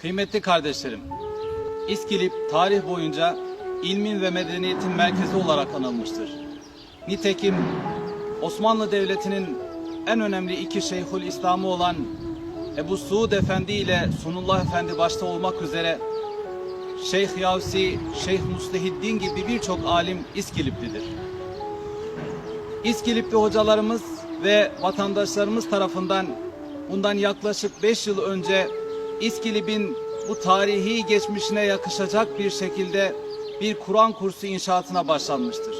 Kıymetli kardeşlerim, İskilip tarih boyunca ilmin ve medeniyetin merkezi olarak anılmıştır. Nitekim Osmanlı Devleti'nin en önemli iki şeyhül İslam'ı olan Ebu Suud Efendi ile Sunullah Efendi başta olmak üzere Şeyh Yavsi, Şeyh Muslihiddin gibi birçok alim İskiliplidir. İskilipli hocalarımız ve vatandaşlarımız tarafından bundan yaklaşık 5 yıl önce İskilip'in bu tarihi geçmişine yakışacak bir şekilde bir Kur'an kursu inşaatına başlanmıştır.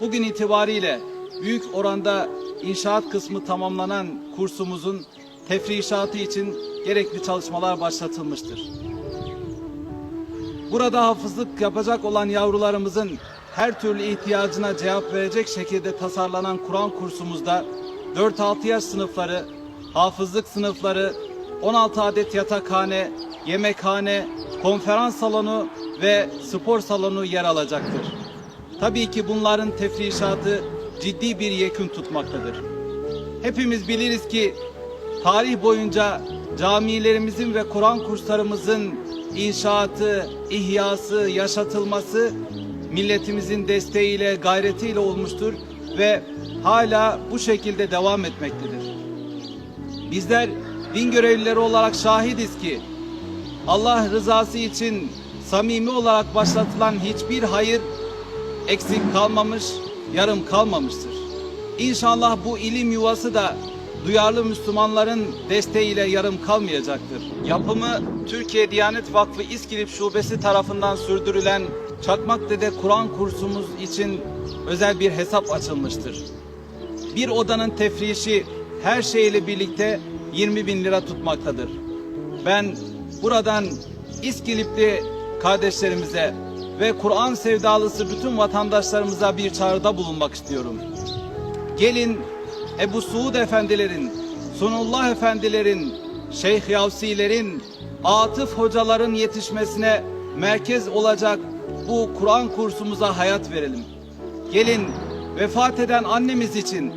Bugün itibariyle büyük oranda inşaat kısmı tamamlanan kursumuzun tefrişatı için gerekli çalışmalar başlatılmıştır. Burada hafızlık yapacak olan yavrularımızın her türlü ihtiyacına cevap verecek şekilde tasarlanan Kur'an kursumuzda 4-6 yaş sınıfları, hafızlık sınıfları, 16 adet yatakhane, yemekhane, konferans salonu ve spor salonu yer alacaktır. Tabii ki bunların tefrişatı ciddi bir yekün tutmaktadır. Hepimiz biliriz ki tarih boyunca camilerimizin ve Kur'an kurslarımızın inşaatı, ihyası, yaşatılması milletimizin desteğiyle, gayretiyle olmuştur ve hala bu şekilde devam etmektedir. Bizler din görevlileri olarak şahidiz ki Allah rızası için samimi olarak başlatılan hiçbir hayır eksik kalmamış, yarım kalmamıştır. İnşallah bu ilim yuvası da duyarlı Müslümanların desteğiyle yarım kalmayacaktır. Yapımı Türkiye Diyanet Vakfı İskilip Şubesi tarafından sürdürülen Çakmakdeде Kur'an kursumuz için özel bir hesap açılmıştır. Bir odanın tefrişi her şeyle birlikte 20 bin lira tutmaktadır. Ben buradan İskilipli kardeşlerimize ve Kur'an sevdalısı bütün vatandaşlarımıza bir çağrıda bulunmak istiyorum. Gelin Ebu Suud efendilerin, Sunullah efendilerin, Şeyh Yavsilerin, Atıf hocaların yetişmesine merkez olacak bu Kur'an kursumuza hayat verelim. Gelin vefat eden annemiz için,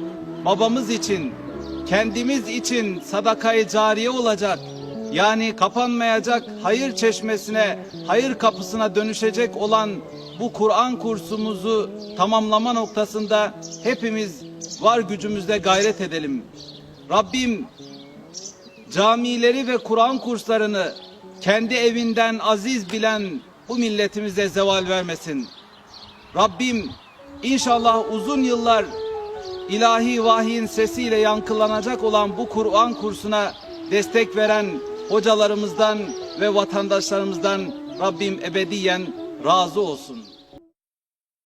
babamız için, kendimiz için sadakayı cariye olacak, yani kapanmayacak hayır çeşmesine, hayır kapısına dönüşecek olan bu Kur'an kursumuzu tamamlama noktasında hepimiz var gücümüzle gayret edelim. Rabbim camileri ve Kur'an kurslarını kendi evinden aziz bilen bu milletimize zeval vermesin. Rabbim inşallah uzun yıllar ilahi vahyin sesiyle yankılanacak olan bu Kur'an kursuna destek veren hocalarımızdan ve vatandaşlarımızdan Rabbim ebediyen razı olsun.